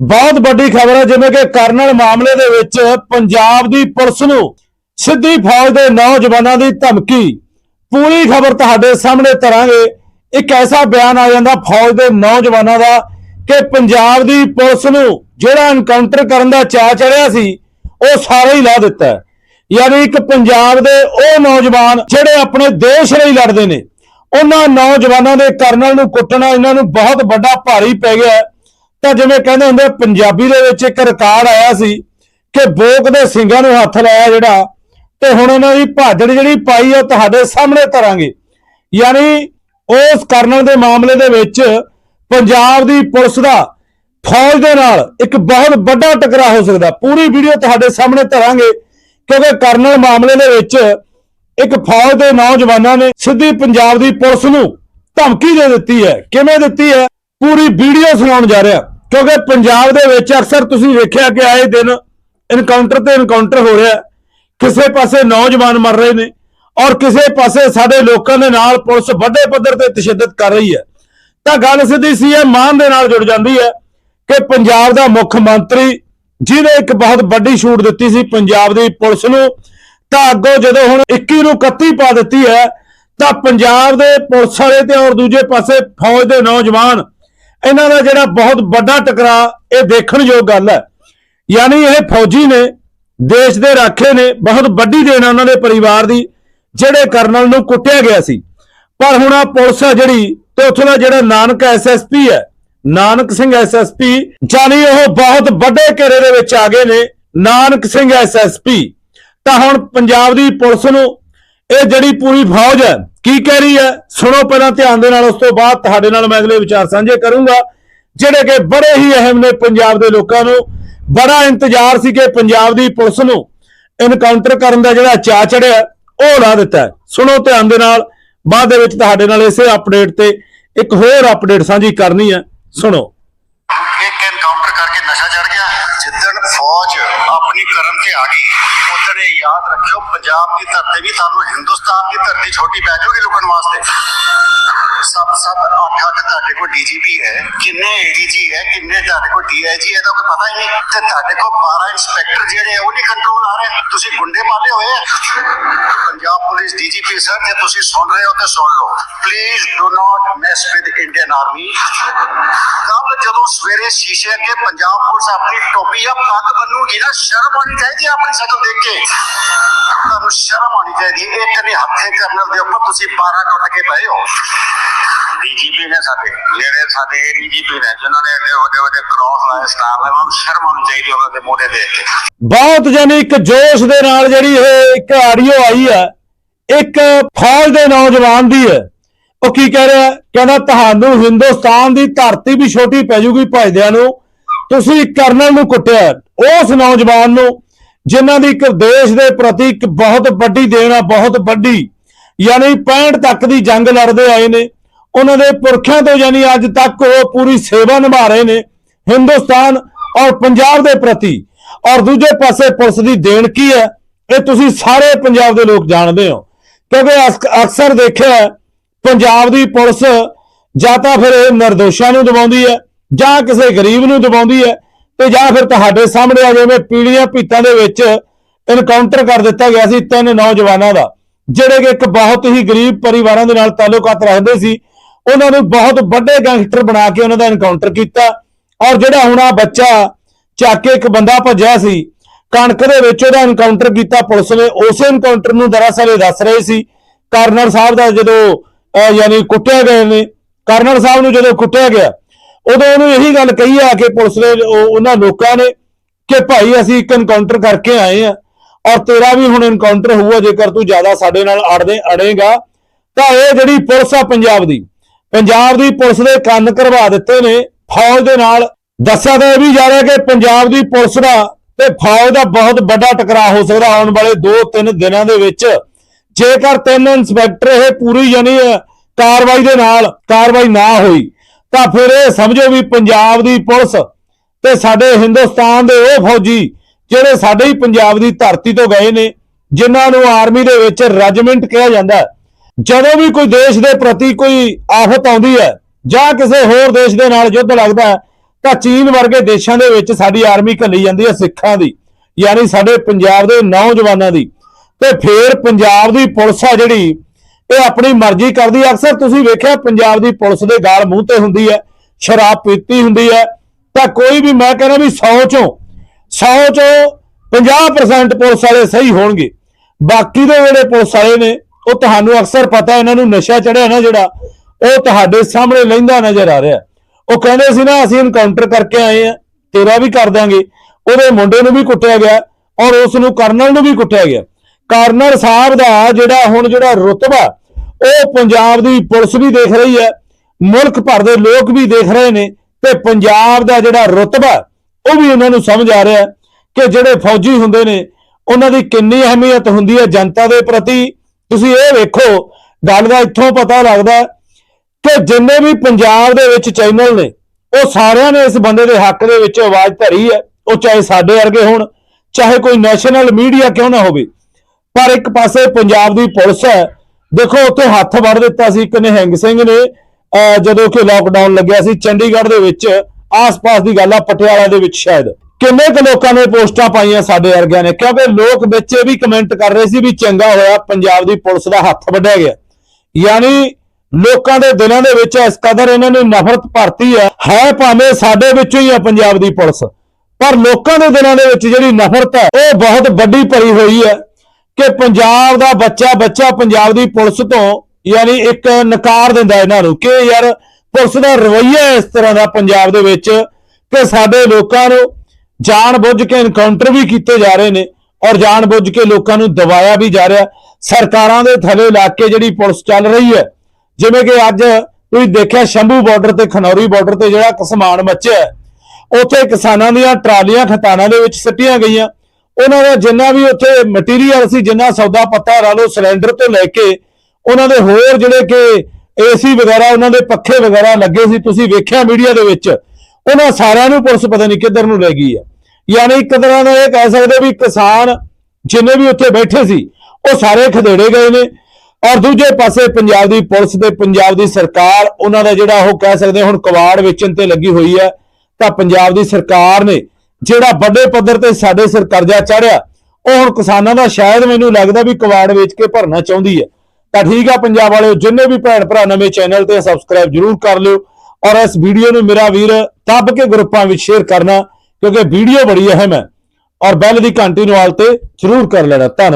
ਬਹੁਤ ਵੱਡੀ ਖਬਰ ਹੈ, ਜਿਵੇਂ ਕਿ ਕਰਨਲ ਮਾਮਲੇ ਦੇ ਵਿੱਚ ਪੰਜਾਬ ਦੀ ਪੁਲਿਸ ਨੂੰ ਸਿੱਧੀ ਫੌਜ ਦੇ ਨੌਜਵਾਨਾਂ ਦੀ ਧਮਕੀ। ਪੂਰੀ ਖਬਰ ਤੁਹਾਡੇ ਸਾਹਮਣੇ ਤਰਾਂਗੇ। ਇੱਕ ਐਸਾ ਬਿਆਨ ਆ ਜਾਂਦਾ ਫੌਜ ਦੇ ਨੌਜਵਾਨਾਂ ਦਾ ਕਿ ਪੰਜਾਬ ਦੀ ਪੁਲਿਸ ਨੂੰ ਜਿਹੜਾ ਐਨਕਾਊਂਟਰ ਕਰਨ ਦਾ ਚਾਅ ਚੜਿਆ ਸੀ, ਉਹ ਸਾਰਾ ਹੀ ਲਾ ਦਿੱਤਾ ਯਾਨੀ ਇੱਕ ਪੰਜਾਬ ਦੇ ਉਹ ਨੌਜਵਾਨ ਜਿਹੜੇ ਆਪਣੇ ਦੇਸ਼ ਲਈ ਲੜਦੇ ਨੇ, ਉਹਨਾਂ ਨੌਜਵਾਨਾਂ ਦੇ ਕਰਨਲ ਨੂੰ ਕੁੱਟਣਾ ਇਹਨਾਂ ਨੂੰ ਬਹੁਤ ਵੱਡਾ ਭਾਰੀ ਪੈ ਗਿਆ ਤਾਂ ਜਿਵੇਂ ਕਹਿੰਦੇ ਹੁੰਦੇ ਪੰਜਾਬੀ ਦੇ ਵਿੱਚ ਇੱਕ ਰਿਕਾਰਡ ਆਇਆ ਸੀ ਕਿ ਬੋਕ ਦੇ ਸਿੰਘਾਂ ਨੂੰ ਹੱਥ ਲਾਇਆ ਜਿਹੜਾ, ਤੇ ਹੁਣ ਉਹਨਾਂ ਦੀ ਭਾਜੜ ਜਿਹੜੀ ਪਾਈ ਆ, ਉਹ ਤੁਹਾਡੇ ਸਾਹਮਣੇ ਧਰਾਂਗੇ। ਯਾਨੀ ਉਸ ਕਰਨਲ ਦੇ ਮਾਮਲੇ ਦੇ ਵਿੱਚ ਪੰਜਾਬ ਦੀ ਪੁਲਿਸ ਦਾ ਫੌਜ ਦੇ ਨਾਲ ਇੱਕ ਬਹੁਤ ਵੱਡਾ ਟਕਰਾਅ ਹੋ ਸਕਦਾ। ਪੂਰੀ ਵੀਡੀਓ ਤੁਹਾਡੇ ਸਾਹਮਣੇ ਧਰਾਂਗੇ, ਕਿਉਂਕਿ ਕਰਨਲ ਮਾਮਲੇ ਦੇ ਵਿੱਚ ਇੱਕ ਫੌਜ ਦੇ ਨੌਜਵਾਨਾਂ ਨੇ ਸਿੱਧੀ ਪੰਜਾਬ ਦੀ ਪੁਲਿਸ ਨੂੰ ਧਮਕੀ ਦੇ ਦਿੱਤੀ ਹੈ। ਕਿਵੇਂ ਦਿੱਤੀ ਹੈ? ਪੂਰੀ ਵੀਡੀਓ ਸੁਣਾਉਣ ਜਾ ਰਿਹਾ। ਕਿਉਂਕਿ ਪੰਜਾਬ ਦੇ ਵਿੱਚ ਅਕਸਰ ਤੁਸੀਂ ਵੇਖਿਆ ਕਿ ਆਏ ਦਿਨ ਇਨਕਾਊਂਟਰ ਤੇ ਇਨਕਾਊਂਟਰ ਹੋ ਰਿਹਾ। ਕਿਸੇ ਪਾਸੇ ਨੌਜਵਾਨ ਮਰ ਰਹੇ ਨੇ ਔਰ ਕਿਸੇ ਪਾਸੇ ਸਾਡੇ ਲੋਕਾਂ ਦੇ ਨਾਲ ਪੁਲਿਸ ਵੱਡੇ ਪੱਧਰ ਤੇ ਤਸ਼ੱਦਦ ਕਰ ਰਹੀ ਹੈ। ਤਾਂ ਗੱਲ ਸਿੱਧੀ ਸੀ ਸੀਐਮ ਮਾਨ ਦੇ ਨਾਲ ਜੁੜ ਜਾਂਦੀ ਹੈ ਕਿ ਪੰਜਾਬ ਦਾ ਮੁੱਖ ਮੰਤਰੀ ਜਿਹਨੇ ਇੱਕ ਬਹੁਤ ਵੱਡੀ ਛੂਟ ਦਿੱਤੀ ਸੀ ਪੰਜਾਬ ਦੀ ਪੁਲਿਸ ਨੂੰ, ਤਾਂ ਅੱਗੋਂ ਜਦੋਂ ਹੁਣ 21 ਨੂੰ 31 ਪਾ ਦਿੱਤੀ ਹੈ, ਤਾਂ ਪੰਜਾਬ ਦੇ ਪੁਲਿਸ ਵਾਲੇ ਤੇ ਔਰ ਦੂਜੇ ਪਾਸੇ ਫੌਜ ਦੇ ਨੌਜਵਾਨ ਇਹਨਾਂ ਦਾ ਜਿਹੜਾ ਬਹੁਤ ਵੱਡਾ ਟਕਰਾਅ, ਇਹ ਦੇਖਣ ਯੋਗ ਗੱਲ ਹੈ। ਯਾਨੀ ਇਹ ਫੌਜੀ ਨੇ, ਦੇਸ਼ ਦੇ ਰਾਖੇ ਨੇ, ਬਹੁਤ ਵੱਡੀ ਦੇਣ ਆ ਉਹਨਾਂ ਦੇ ਪਰਿਵਾਰ ਦੀ, ਜਿਹੜੇ ਕਰਨਲ ਨੂੰ ਕੁੱਟਿਆ ਗਿਆ ਸੀ। ਪਰ ਹੁਣ ਆ ਪੁਲਿਸ ਆ ਜਿਹੜੀ, ਤੇ ਉੱਥੋਂ ਦਾ ਜਿਹੜਾ ਨਾਨਕ ਐਸਐਸਪੀ ਹੈ, ਨਾਨਕ ਸਿੰਘ ਐਸਐਸਪੀ ਜਾਨੀ ਉਹ ਬਹੁਤ ਵੱਡੇ ਘੇਰੇ ਦੇ ਵਿੱਚ ਆ ਗਏ ਨੇ, ਨਾਨਕ ਸਿੰਘ ਐਸਐਸਪੀ ਤਾਂ ਹੁਣ ਪੰਜਾਬ ਦੀ ਪੁਲਿਸ ਨੂੰ ਇਹ ਜਿਹੜੀ ਪੂਰੀ ਫੌਜ ਹੈ, ਕੀ ਕਹਿ ਰਹੀ ਹੈ? ਸੁਣੋ ਪਹਿਲਾਂ ਧਿਆਨ ਦੇ ਨਾਲ, ਉਸ ਤੋਂ ਬਾਅਦ ਤੁਹਾਡੇ ਨਾਲ ਮੈਂ ਅਗਲੇ ਵਿਚਾਰ ਸਾਂਝੇ ਕਰੂੰਗਾ। ਜਿਹੜੇ ਕਿ ਬੜੇ ਹੀ ਅਹਿਮ ਨੇ ਪੰਜਾਬ ਦੇ ਲੋਕਾਂ ਨੂੰ। ਬੜਾ ਇੰਤਜ਼ਾਰ ਸੀ ਕਿ ਪੰਜਾਬ ਦੀ ਪੁਲਿਸ ਨੂੰ ਇਨਕਾਊਂਟਰ ਕਰਨ ਦਾ ਜਿਹੜਾ ਚਾਅ ਚੜਿਆ, ਉਹ ਲਾ ਦਿੱਤਾ ਸੁਣੋ ਧਿਆਨ ਦੇ ਨਾਲ, ਬਾਅਦ ਦੇ ਵਿੱਚ ਤੁਹਾਡੇ ਨਾਲ ਇਸੇ ਅਪਡੇਟ ਤੇ ਇੱਕ ਹੋਰ ਅਪਡੇਟ ਸਾਂਝੀ ਕਰਨੀ ਹੈ। ਸੁਣੋ। ਇੱਕ ਐਨਕਾਊਂਟਰ ਕਰਕੇ ਨਸ਼ਾ ਚੜ ਗਿਆ। ਜਿੱਦਣ ਫੌਜ ਆਪਣੀ ਕਰਮ ਤੇ ਆ ਗਈ ਉਦੋਂ ਇਹ ਯਾਦ ਪੰਜਾਬ ਦੀ ਧਰਤੀ ਵੀ ਤੁਹਾਨੂੰ ਹਿੰਦੁਸਤਾਨ ਦੀ ਧਰਤੀ ਛੋਟੀ ਪੈ ਜਾਊਗੀ ਲੁਕਣ ਵਾਸਤੇ। ਸਭ ਸਭ ਅੱਠ ਅੱਠ ਤੁਹਾਡੇ ਕੋਲ ਡੀਜੀਪੀ ਹੈ, ਕਿੰਨੇ ਏਡੀਜੀ ਹੈ, ਕਿੰਨੇ ਤੁਹਾਡੇ ਕੋਲ ਡੀਆਈਜੀ ਹੈ, ਤਾਂ ਕੋਈ ਪਤਾ ਹੀ ਨਹੀਂ। ਤੇ ਤੁਹਾਡੇ ਕੋਲ 12 ਇੰਸਪੈਕਟਰ ਜਿਹੜੇ ਉਹ ਨਹੀਂ ਕੰਟਰੋਲ ਆ ਰਹੇ। ਤੁਸੀਂ ਗੁੰਡੇ ਪਾਲੇ ਹੋਏ ਪੰਜਾਬ ਪੁਲਿਸ ਡੀਜੀਪੀ ਸਰ, ਜੇ ਤੁਸੀਂ ਸੁਣ ਰਹੇ ਹੋ ਤਾਂ ਸੁਣ ਲਓ। Please do not mess with Indian army ਸਵੇਰੇ ਸ਼ੀਸ਼ੇ ਅੱਗੇ ਪੰਜਾਬ ਪੁਲਿਸ ਆਪਣੀ ਟੋਪੀ ਜਾਂ ਪੱਗ ਬੰਨੂਗੀ ਨਾ, ਸ਼ਰਮ ਆਉਣੀ ਚਾਹੀਦੀ ਆਪਣੀ ਸ਼ਕਲ ਦੇਖ ਕੇ। ਤੁਹਾਨੂੰ ਸ਼ਰਮ ਆਉਣੀ ਚਾਹੀਦੀ ਹੈ ਇੱਕ ਹੱਥੇ ਕਰਨਲ ਦੇ ਉੱਪਰ ਤੁਸੀਂ 12 ਟੁੱਟ ਕੇ ਪਏ ਹੋ ਡੀਜੀਪੀ ਨੇ ਸਾਡੇ ਜਿਹੜੇ ਸਾਡੇ ਡੀਜੀਪੀ ਨੇ, ਜਿਨ੍ਹਾਂ ਨੇ ਐਡੇ ਵੱਡੇ ਵੱਡੇ ਕ੍ਰਾਸ ਲਾਏ ਸਟਾਰ ਲਾਏ, ਉਹਨਾਂ ਨੂੰ ਸ਼ਰਮ ਆਉਣੀ ਚਾਹੀਦੀ ਉਹਨਾਂ ਦੇ ਮੋਢੇ ਦੇਖ ਕੇ। ਬਹੁਤ ਜਾਨੀ ਇੱਕ ਜੋਸ਼ ਦੇ ਨਾਲ ਜਿਹੜੀ ਇਹ ਇੱਕ ਆਡੀਓ ਆਈ ਹੈ, ਇੱਕ ਫੌਜ ਦੇ ਨੌਜਵਾਨ ਦੀ ਹੈ। ਉਹ ਕੀ ਕਹਿ ਰਿਹਾ? ਕਹਿੰਦਾ, ਤੁਹਾਨੂੰ ਹਿੰਦੁਸਤਾਨ ਦੀ ਧਰਤੀ ਵੀ ਛੋਟੀ ਪੈ ਜੂਗੀ ਭਜਦਿਆਂ ਨੂੰ। ਤੁਸੀਂ ਕਰਨਲ ਨੂੰ ਕੁੱਟਿਆ। ਉਸ ਨੌਜਵਾਨ ਨੂੰ, ਜਿਨ੍ਹਾਂ ਦੀ ਇੱਕ ਦੇਸ਼ ਦੇ ਪ੍ਰਤੀ ਇੱਕ ਬਹੁਤ ਵੱਡੀ ਦੇਣ ਆ, ਬਹੁਤ ਵੱਡੀ, ਯਾਨੀ 65 ਤੱਕ ਦੀ ਜੰਗ ਲੜਦੇ ਆਏ ਨੇ। ਉਹਨਾਂ ਦੇ ਪੁਰਖਿਆਂ ਤੋਂ ਯਾਨੀ ਅੱਜ ਤੱਕ ਉਹ ਪੂਰੀ ਸੇਵਾ ਨਿਭਾ ਰਹੇ ਨੇ, ਹਿੰਦੁਸਤਾਨ ਔਰ ਪੰਜਾਬ ਦੇ ਪ੍ਰਤੀ। ਔਰ ਦੂਜੇ ਪਾਸੇ ਪੁਲਿਸ ਦੀ ਦੇਣ ਕੀ ਹੈ? ਇਹ ਤੁਸੀਂ ਸਾਰੇ ਪੰਜਾਬ ਦੇ ਲੋਕ ਜਾਣਦੇ ਹੋ। ਕਿਉਂਕਿ ਅਸ- ਅਕਸਰ ਦੇਖਿਆ ਪੰਜਾਬ ਦੀ ਪੁਲਿਸ ਜਾਂ ਤਾਂ ਫਿਰ ਇਹ ਨਿਰਦੋਸ਼ਾਂ ਨੂੰ ਦਬਾਉਂਦੀ ਹੈ, ਜਾਂ ਕਿਸੇ ਗਰੀਬ ਨੂੰ ਦਬਾਉਂਦੀ ਹੈ ਤੇ ਜਾਂ ਫਿਰ ਤੁਹਾਡੇ ਸਾਹਮਣੇ ਆ ਜਿਵੇਂ ਪੀੜੀਆਂ ਭੀਤਾਂ ਦੇ ਵਿੱਚ ਇਨਕਾਊਂਟਰ ਕਰ ਦਿੱਤਾ ਗਿਆ ਸੀ ਤਿੰਨ ਨੌਜਵਾਨਾਂ ਦਾ, ਜਿਹੜੇ ਕਿ ਇੱਕ ਬਹੁਤ ਹੀ ਗਰੀਬ ਪਰਿਵਾਰਾਂ ਦੇ ਨਾਲ ਤਾਲੁਕਾਤ ਰੱਖਦੇ ਸੀ। ਉਹਨਾਂ ਨੂੰ ਬਹੁਤ ਵੱਡੇ ਗੈਂਗਸਟਰ ਬਣਾ ਕੇ ਉਹਨਾਂ ਦਾ ਇਨਕਾਊਂਟਰ ਕੀਤਾ ਔਰ ਜਿਹੜਾ ਹੁਣ ਆ ਬੱਚਾ ਚੱਕ ਕੇ ਇੱਕ ਬੰਦਾ ਭੱਜਿਆ ਸੀ, ਕਣਕ ਦੇ ਵਿੱਚ ਉਹਦਾ ਇਨਕਾਊਂਟਰ ਕੀਤਾ, ਪੁਲਿਸ ਨੇ ਉਸੇ ਇਨਕਾਊਂਟਰ ਨੂੰ ਦਰਅਸਲ ਇਹ ਦੱਸ ਰਹੇ ਸੀ। ਕਰਨਲ ਸਾਹਿਬ ਦਾ ਜਦੋਂ ਯਾਨੀ ਕੁੱਟਿਆ ਗਏ ਨੇ। ਕਰਨਲ ਸਾਹਿਬ ਨੂੰ ਜਦੋਂ ਕੁੱਟਿਆ ਗਿਆ, ਉਦੋਂ ਉਹਨੂੰ ਇਹੀ ਗੱਲ ਕਹੀ ਆ ਕਿ ਪੁਲਿਸ ਨੇ ਉਹ- ਉਹਨਾਂ ਲੋਕਾਂ ਨੇ ਕਿ ਭਾਈ ਅਸੀਂ ਇੱਕ ਇਨਕਾਊਂਟਰ ਕਰਕੇ ਆਏ ਆ ਔਰ ਤੇਰਾ ਵੀ ਹੁਣ ਇਨਕਾਊਂਟਰ ਹੋਊਗਾ, ਜੇਕਰ ਤੂੰ ਜ਼ਿਆਦਾ ਸਾਡੇ ਨਾਲ ਅੜਦੇ, ਅੜੇਗਾ, ਤਾਂ ਇਹ ਜਿਹੜੀ ਪੁਲਿਸ ਆ ਪੰਜਾਬ ਦੀ ਪੰਜਾਬ ਦੀ ਪੁਲਿਸ ਦੇ ਕੰਨ ਕਰਵਾ ਦਿੱਤੇ ਨੇ ਫੌਜ ਦੇ ਨਾਲ। ਦੱਸਿਆ ਤਾਂ ਇਹ ਵੀ ਜਾ ਰਿਹਾ ਕਿ ਪੰਜਾਬ ਦੀ ਪੁਲਿਸ ਦਾ ਤੇ ਫੌਜ ਦਾ ਬਹੁਤ ਵੱਡਾ ਟਕਰਾਅ ਹੋ ਸਕਦਾ ਆਉਣ ਵਾਲੇ 2-3 ਦਿਨਾਂ ਦੇ ਵਿੱਚ। ਜੇਕਰ ਤਿੰਨ ਇੰਸਪੈਕਟਰ ਇਹ ਪੂਰੀ ਯਾਨੀ ਕਾਰਵਾਈ ਦੇ ਨਾਲ ਕਾਰਵਾਈ ਨਾ ਹੋਈ, ਤਾਂ ਫਿਰ ਇਹ ਸਮਝੋ ਵੀ ਪੰਜਾਬ ਦੀ ਪੁਲਿਸ ਤੇ ਸਾਡੇ ਹਿੰਦੁਸਤਾਨ ਦੇ ਉਹ ਫੌਜੀ ਜਿਹੜੇ ਸਾਡੇ ਹੀ ਪੰਜਾਬ ਦੀ ਧਰਤੀ ਤੋਂ ਗਏ ਨੇ, ਜਿਨ੍ਹਾਂ ਨੂੰ ਆਰਮੀ ਦੇ ਵਿੱਚ ਰੈਜੀਮੈਂਟ ਕਿਹਾ ਜਾਂਦਾ ਜਦੋਂ ਵੀ ਕੋਈ ਦੇਸ਼ ਦੇ ਪ੍ਰਤੀ ਕੋਈ ਆਫਤ ਆਉਂਦੀ ਹੈ ਜਾਂ ਕਿਸੇ ਹੋਰ ਦੇਸ਼ ਦੇ ਨਾਲ ਯੁੱਧ ਲੱਗਦਾ ਤਾਂ ਚੀਨ ਵਰਗੇ ਦੇਸ਼ਾਂ ਦੇ ਵਿੱਚ ਸਾਡੀ ਆਰਮੀ ਘੱਲੀ ਜਾਂਦੀ ਹੈ ਸਿੱਖਾਂ ਦੀ, ਯਾਨੀ ਸਾਡੇ ਪੰਜਾਬ ਦੇ ਨੌਜਵਾਨਾਂ ਦੀ। ਤੇ ਫੇਰ ਪੰਜਾਬ ਦੀ ਪੁਲਿਸ ਆ ਜਿਹੜੀ ਇਹ ਆਪਣੀ ਮਰਜ਼ੀ ਕਰਦੀ ਅਕਸਰ ਤੁਸੀਂ ਵੇਖਿਆ, ਪੰਜਾਬ ਦੀ ਪੁਲਿਸ ਦੇ ਗਾਲ ਮੂੰਹ ਤੇ ਹੁੰਦੀ ਹੈ, ਸ਼ਰਾਬ ਪੀਤੀ ਹੁੰਦੀ ਹੈ। ਤਾਂ ਕੋਈ ਵੀ, ਮੈਂ ਕਹਿੰਦਾ ਵੀ 100 ਚੋਂ 100 ਚੋਂ 50% ਪੁਲਿਸ ਵਾਲੇ ਸਹੀ ਹੋਣਗੇ। ਬਾਕੀ ਦੇ ਜਿਹੜੇ ਪੁਲਿਸ ਵਾਲੇ ਨੇ, ਉਹ ਤੁਹਾਨੂੰ ਅਕਸਰ ਪਤਾ, ਇਹਨਾਂ ਨੂੰ ਨਸ਼ਾ ਚੜਿਆ ਨਾ ਜਿਹੜਾ, ਉਹ ਤੁਹਾਡੇ ਸਾਹਮਣੇ ਲੈਂਦਾ ਨਜ਼ਰ ਆ ਰਿਹਾ। ਉਹ ਕਹਿੰਦੇ ਸੀ ਨਾ, ਅਸੀਂ ਇਨਕਾਊਂਟਰ ਕਰਕੇ ਆਏ ਆ ਤੇਰਾ ਵੀ ਕਰ ਦਾਂਗੇ ਉਹਦੇ ਮੁੰਡੇ ਨੂੰ ਵੀ ਕੁੱਟਿਆ ਗਿਆ ਔਰ ਉਸ ਨੂੰ ਕਰਨਲ ਨੂੰ ਵੀ ਕੁੱਟਿਆ ਗਿਆ। ਕਰਨਲ ਸਾਹਿਬ ਦਾ ਜਿਹੜਾ ਹੁਣ ਜਿਹੜਾ ਰੁਤਬਾ ਉਹ ਪੰਜਾਬ ਦੀ ਪੁਲਿਸ ਵੀ ਦੇਖ ਰਹੀ ਹੈ, ਮੁਲਕ ਭਰ ਦੇ ਲੋਕ ਵੀ ਦੇਖ ਰਹੇ ਨੇ ਤੇ ਪੰਜਾਬ ਦਾ ਜਿਹੜਾ ਰੁਤਬਾ ਉਹ ਵੀ ਉਹਨਾਂ ਨੂੰ ਸਮਝ ਆ ਰਿਹਾ ਕਿ ਜਿਹੜੇ ਫੌਜੀ ਹੁੰਦੇ ਨੇ, ਉਹਨਾਂ ਦੀ ਕਿੰਨੀ ਅਹਿਮੀਅਤ ਹੁੰਦੀ ਹੈ ਜਨਤਾ ਦੇ ਪ੍ਰਤੀ। ਤੁਸੀਂ ਇਹ ਵੇਖੋ, ਗੱਲ ਦਾ ਇੱਥੋਂ ਪਤਾ ਲੱਗਦਾ ਕਿ ਜਿੰਨੇ ਵੀ ਪੰਜਾਬ ਦੇ ਵਿੱਚ ਚੈਨਲ ਨੇ, ਉਹ ਸਾਰਿਆਂ ਨੇ ਇਸ ਬੰਦੇ ਦੇ ਹੱਕ ਦੇ ਵਿੱਚ ਆਵਾਜ਼ ਧਰੀ ਹੈ। ਉਹ ਚਾਹੇ ਸਾਡੇ ਵਰਗੇ ਹੋਣ, ਚਾਹੇ ਕੋਈ ਨੈਸ਼ਨਲ ਮੀਡੀਆ ਕਿਉਂ ਨਾ ਹੋਵੇ। ਪਰ ਇੱਕ ਪਾਸੇ ਪੰਜਾਬ ਦੀ ਪੁਲਿਸ ਹੈ। ਦੇਖੋ, ਉੱਥੇ ਹੱਥ ਵੜ ਦਿੱਤਾ ਸੀ ਇੱਕ ਨਿਹੰਗ ਸਿੰਘ ਨੇ। ਅਹ ਜਦੋਂ ਕਿ ਲੋਕਡਾਊਨ ਲੱਗਿਆ ਸੀ, ਚੰਡੀਗੜ੍ਹ ਦੇ ਵਿੱਚ, ਆਸ-ਪਾਸ ਦੀ ਗੱਲ ਆ, ਪਟਿਆਲਾ ਦੇ ਵਿੱਚ ਸ਼ਾਇਦ। ਕਿੰਨੇ ਕੁ ਲੋਕਾਂ ਨੇ ਪੋਸਟਾਂ ਪਾਈਆਂ ਸਾਡੇ ਵਰਗਿਆਂ ਨੇ? ਕਿਉਂਕਿ ਲੋਕ ਵਿੱਚ ਇਹ ਵੀ ਕਮੈਂਟ ਕਰ ਰਹੇ ਸੀ ਵੀ ਚੰਗਾ ਹੋਇਆ, ਪੰਜਾਬ ਦੀ ਪੁਲਿਸ ਦਾ ਹੱਥ ਵੱਢਿਆ ਗਿਆ। ਯਾਨੀ ਲੋਕਾਂ ਦੇ ਦਿਲਾਂ ਦੇ ਵਿੱਚ ਇਸ ਕਦਰ ਇਹਨਾਂ ਨੇ ਨਫ਼ਰਤ ਭਰਤੀ ਹੈ ਹੈ ਭਾਵੇਂ ਸਾਡੇ ਵਿੱਚੋਂ ਹੀ ਆ ਪੰਜਾਬ ਦੀ ਪੁਲਿਸ, ਪਰ ਲੋਕਾਂ ਦੇ ਦਿਲਾਂ ਦੇ ਵਿੱਚ ਜਿਹੜੀ ਨਫ਼ਰਤ ਹੈ, ਉਹ ਬਹੁਤ ਵੱਡੀ ਭਰੀ ਹੋਈ ਹੈ। ਕਿ ਪੰਜਾਬ ਦਾ ਬੱਚਾ ਬੱਚਾ ਪੰਜਾਬ ਦੀ ਪੁਲਿਸ ਤੋਂ ਯਾਨੀ ਇੱਕ ਨਕਾਰ ਦਿੰਦਾ ਇਹਨਾਂ ਨੂੰ ਕਿ ਯਾਰ ਪੁਲਿਸ ਦਾ ਰਵੱਈਆ ਇਸ ਤਰ੍ਹਾਂ ਦਾ ਪੰਜਾਬ ਦੇ ਵਿੱਚ ਕਿ ਸਾਡੇ ਲੋਕਾਂ ਨੂੰ ਜਾਣ ਬੁੱਝ ਕੇ ਇਨਕਾਊਂਟਰ ਵੀ ਕੀਤੇ ਜਾ ਰਹੇ ਨੇ ਔਰ ਜਾਣ ਬੁੱਝ ਕੇ ਲੋਕਾਂ ਨੂੰ ਦਬਾਇਆ ਵੀ ਜਾ ਰਿਹਾ। ਸਰਕਾਰਾਂ ਦੇ ਥੱਲੇ ਲੱਗ ਕੇ ਜਿਹੜੀ ਪੁਲਿਸ ਚੱਲ ਰਹੀ ਹੈ, ਜਿਵੇਂ ਕਿ ਅੱਜ ਤੁਸੀਂ ਦੇਖਿਆ ਸ਼ੰਭੂ ਬਾਰਡਰ ਤੇ, ਖਨੌਰੀ ਬਾਰਡਰ ਤੇ ਜਿਹੜਾ ਕਸਮਾਨ ਮੱਚਿਆ ਉੱਥੇ ਕਿਸਾਨਾਂ ਦੀਆਂ ਟਰਾਲੀਆਂ ਖਤਾਨਾਂ ਦੇ ਵਿੱਚ ਸੱਟੀਆਂ ਗਈਆਂ। ਉਹਨਾਂ ਦਾ ਜਿੰਨਾ ਵੀ ਉੱਥੇ ਮਟੀਰੀਅਲ ਸੀ, ਜਿੰਨਾ ਸੌਦਾ ਪੱਤਾ ਲਾ ਲਓ ਸਿਲੰਡਰ ਤੋਂ ਲੈ ਕੇ ਉਹਨਾਂ ਦੇ ਹੋਰ ਜਿਹੜੇ ਕਿ ਏਸੀ ਵਗੈਰਾ, ਉਹਨਾਂ ਦੇ ਪੱਖੇ ਵਗੈਰਾ ਲੱਗੇ ਸੀ, ਤੁਸੀਂ ਵੇਖਿਆ ਮੀਡੀਆ ਦੇ ਵਿੱਚ, ਉਹਨਾਂ ਸਾਰਿਆਂ ਨੂੰ ਪੁਲਿਸ ਪਤਾ ਨਹੀਂ ਕਿੱਧਰ ਨੂੰ ਲੈ ਗਈ ਹੈ। ਯਾਨੀ ਇੱਕ ਤਰ੍ਹਾਂ ਦਾ ਇਹ ਕਹਿ ਸਕਦੇ ਵੀ ਕਿਸਾਨ ਜਿੰਨੇ ਵੀ ਉੱਥੇ ਬੈਠੇ ਸੀ, ਉਹ ਸਾਰੇ ਖਦੇੜੇ ਗਏ ਨੇ। ਔਰ ਦੂਜੇ ਪਾਸੇ ਪੰਜਾਬ ਦੀ ਪੁਲਿਸ ਤੇ ਪੰਜਾਬ ਦੀ ਸਰਕਾਰ, ਉਹਨਾਂ ਦਾ ਜਿਹੜਾ ਉਹ ਕਹਿ ਸਕਦੇ ਹੁਣ ਕਵਾੜ ਵੇਚਣ ਤੇ ਲੱਗੀ ਹੋਈ ਹੈ, ਤਾਂ ਪੰਜਾਬ ਦੀ ਸਰਕਾਰ ਨੇ ਜਿਹੜਾ ਵੱਡੇ ਪੱਧਰ ਤੇ ਸਾਡੇ ਸਿਰ ਕਰਜ਼ਾ ਚੜਿਆ, ਉਹ ਹੁਣ ਕਿਸਾਨਾਂ ਦਾ ਸ਼ਾਇਦ ਮੈਨੂੰ ਲੱਗਦਾ ਵੀ ਕਵਾੜ ਵੇਚ ਕੇ ਭਰਨਾ ਚਾਹੁੰਦੀ ਹੈ। ਤਾਂ ਠੀਕ ਆ ਪੰਜਾਬ ਵਾਲਿਓ, ਜਿੰਨੇ ਵੀ ਭੈਣ ਭਰਾ ਨਵੇਂ ਚੈਨਲ ਤੇ ਸਬਸਕ੍ਰਾਈਬ ਜਰੂਰ ਕਰ ਲਿਓ। ਔਰ ਇਸ ਵੀਡੀਓ ਨੂੰ ਮੇਰਾ ਵੀਰ ਦੱਬ ਕੇ ਗਰੁੱਪਾਂ ਵਿੱਚ ਸ਼ੇਅਰ ਕਰਨਾ, ਕਿਉਂਕਿ ਵੀਡੀਓ ਬੜੀ ਅਹਿਮ ਹੈ। ਔਰ ਬੈਲ ਦੀ ਘੰਟੀ ਨੂੰ ਆਲ ਤੇ ਜਰੂਰ ਕਰ ਲੈਣਾ। ਧੰਨਵਾਦ।